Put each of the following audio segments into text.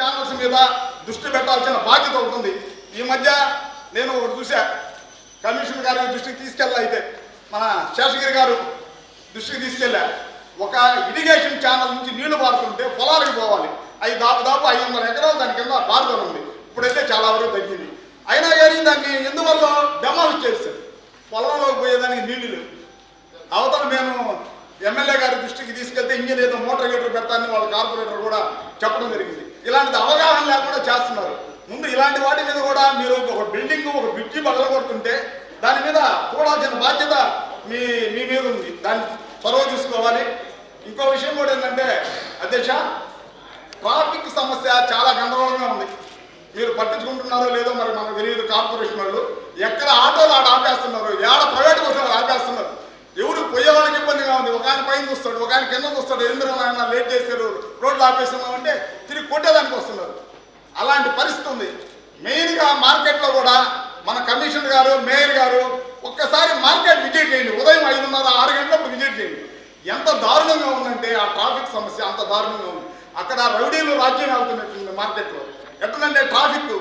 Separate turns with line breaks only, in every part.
Channels మీద దృష్టి పెట్టాల్సిన బాధ్యత ఉంటుంది ఈ మధ్య నేను ఒకటి చూసా కమిషన్ గారి దృష్టికి తీసుకెళ్ళా అయితే. మన శేషగిరి గారు దృష్టికి తీసుకెళ్ళా. ఒక ఇరిగేషన్ ఛానల్ నుంచి నీళ్ళు పారుతుంటే పొలాలకు పోవాలి. అవి దాదాపు ఐదు వందల ఎకరాలు దాని కింద పారుదల ఉంది. ఇప్పుడైతే చాలా వరకు తగ్గింది. అయినా కానీ దాన్ని ఎందువల్ల డెమాలిష్ చేస్తారు పొలంలోకి పోయేదానికి నీళ్ళు లేవు. అవతల మేము ఎమ్మెల్యే గారి దృష్టికి తీసుకెళ్తే ఇంజనీర్ మోటార్ గేటర్ పెడతానని వాళ్ళ కార్పొరేటర్ కూడా చెప్పడం జరిగింది. చేస్తున్నారు. ముందు ఇలాంటి వాటి మీద కూడా మీరు ఒక బిల్డింగ్ ఒక బ్రిడ్జి పగలగొడుతుంటే దాని మీద చూడాల్సిన బాధ్యత మీ మీ మీద ఉంది. దాన్ని చొరవ తీసుకోవాలి. ఇంకో విషయం కూడా ఏంటంటే అధ్యక్ష ట్రాఫిక్ సమస్య చాలా గందరగోళంగా ఉంది. మీరు పట్టించుకుంటున్నారో లేదో మరి మనకు తెలియదు కార్పొరేషన్ వాళ్ళు. ఎక్కడ ఆటోలు ఆడ ఆపేస్తున్నారు? ఏడ ప్రైవేట్ బస్సులు ఆపేస్తున్నారు? ఎవరు పోయేవాళ్ళకి ఇబ్బందిగా ఉంది. ఒక ఆయన పైన చూస్తాడు ఒక ఆయన కింద చూస్తాడు. ఎందుకు ఆయన లేట్ చేశారు రోడ్లు ఆపేస్తున్నాం అంటే తిరిగి కొట్టేదానికి వస్తున్నారు. అలాంటి పరిస్థితి ఉంది. మెయిన్గా మార్కెట్లో కూడా మన కమిషనర్ గారు మేయర్ గారు ఒక్కసారి మార్కెట్ విజిట్ చేయండి. ఉదయం ఐదున్నర ఆరు గంటలప్పుడు విజిట్ చేయండి. ఎంత దారుణంగా ఉందంటే ఆ ట్రాఫిక్ సమస్య అంత దారుణంగా ఉంది. అక్కడ రౌడీలు రాజ్యం వెళ్తున్నట్టుంది మార్కెట్లో. ఎట్లంటే ట్రాఫిక్.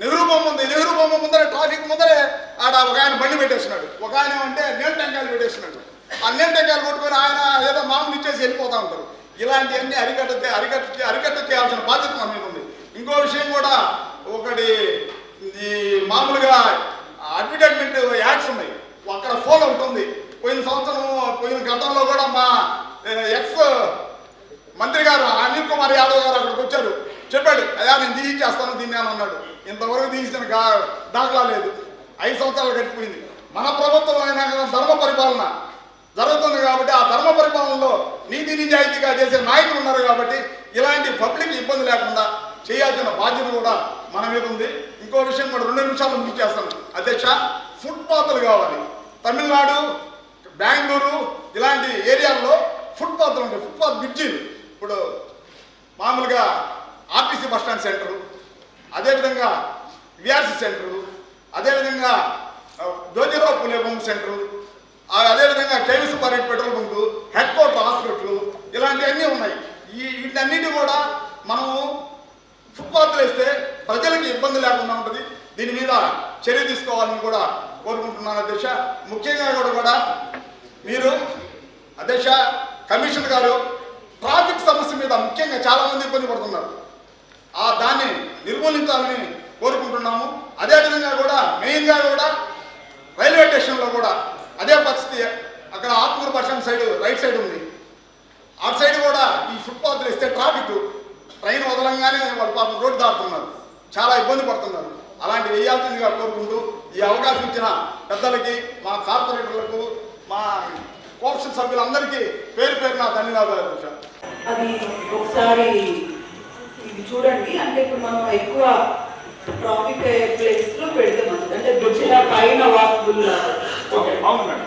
నెహ్రూ బొమ్మ ఉంది. నెహ్రూ బొమ్మ ముందరే ట్రాఫిక్ ముందరే ఆడ ఒక ఆయన బండి పెట్టేస్తున్నాడు. ఒక ఆయన అంటే నీళ్ళ టెంకాయలు పెట్టేస్తున్నాడు. ఆ నీళ్ళ టెంకాయలు కొట్టుకొని ఆయన ఏదో మామూలు ఇచ్చేసి వెళ్ళిపోతా ఉంటారు. ఇలాంటివన్నీ అరికట్ట అరికట్ట అరికట్ట చేయాల్సిన బాధ్యత మన మీద ఉంది. ఇంకో విషయం కూడా ఒకటి ఈ మామూలుగా అడ్వర్టైజ్మెంట్ యాడ్స్ ఉన్నాయి. అక్కడ ఫోన్ ఉంటుంది పోయిన సంవత్సరం పోయిన గతంలో కూడా మా ఎక్స్ మంత్రి గారు అనిల్ కుమార్ యాదవ్ గారు అక్కడికి వచ్చారు. చెప్పాడు అయ్యా నేను తీయించేస్తాను దీన్ని అని అన్నాడు. ఇంతవరకు తీయించిన దాఖలా లేదు. ఐదు సంవత్సరాలు గడిచిపోయింది. మన ప్రభుత్వం అయినా ధర్మ పరిపాలన జరుగుతుంది కాబట్టి ఆ ధర్మ పరిపాలనలో నీతి నిజాయితీగా చేసే నాయకులు ఉన్నారు కాబట్టి ఇలాంటి పబ్లిక్ ఇబ్బంది లేకుండా చేయాల్సిన బాధ్యత కూడా మన మీద ఉంది. ఇంకో విషయం కూడా రెండు నిమిషాలు ముగించేస్తాను అధ్యక్ష ఫుట్పాత్లు కావాలి. తమిళనాడు బెంగళూరు ఇలాంటి ఏరియాల్లో ఫుట్పాత్లు ఉంటాయి. ఫుట్పాత్ బ్రిడ్జీలు ఇప్పుడు మామూలుగా ఆర్టీసీ బస్టాండ్ సెంటరు అదేవిధంగా విఆర్సీ సెంటరు అదేవిధంగా ఆ, జ్యోతిరావు పులే పంప్ సెంటరు అదేవిధంగా KV Subba Reddy petrol bunk head quarter hospital ఇలాంటివన్నీ ఉన్నాయి. ఈ వీటన్నిటి కూడా మనము ఫుట్పాత్లు వేస్తే ప్రజలకి ఇబ్బంది లేకుండా ఉంటుంది. దీని మీద చర్య తీసుకోవాలని కూడా కోరుకుంటున్నాను అధ్యక్ష. ముఖ్యంగా కూడా కూడా మీరు అధ్యక్ష కమిషనర్ గారు ట్రాఫిక్ సమస్య మీద ముఖ్యంగా చాలామంది ఇబ్బంది పడుతున్నారు. ఆ దాన్ని నిర్మూలించాలని కోరుకుంటున్నాము. అదేవిధంగా కూడా మెయిన్గా కూడా రైల్వే స్టేషన్లో కూడా అదే పరిస్థితి అక్కడ Atmuru bus side right side ఉంది. అటు సైడ్ కూడా ఈ ఫుట్పాత్లు ఇస్తే ట్రాఫిక్ ట్రైన్ వదలంగానే వాళ్ళు పాపం రోడ్డు దాటుతున్నారు. చాలా ఇబ్బంది పడుతున్నారు. అలాంటి వేయాల్సిందిగా కోరుకుంటూ ఈ అవకాశం ఇచ్చిన పెద్దలకి మా కార్పొరేటర్లకు మా కోర్షన్ సభ్యులందరికీ పేరు పేరున ధన్యవాదాలు అధ్యక్ష.
అది ఒకసారి ఇది చూడండి. అంటే ఇప్పుడు మనం ఎక్కువ ట్రాఫిక్ ప్లేస్లో పెడతాం అంటే బ్రిడ్జిల పైన వాక్బుల్
ఓకే అవును మేడం.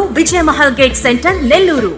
విజయ మహల్ గేట్ సెంటర్ నెల్లూరు.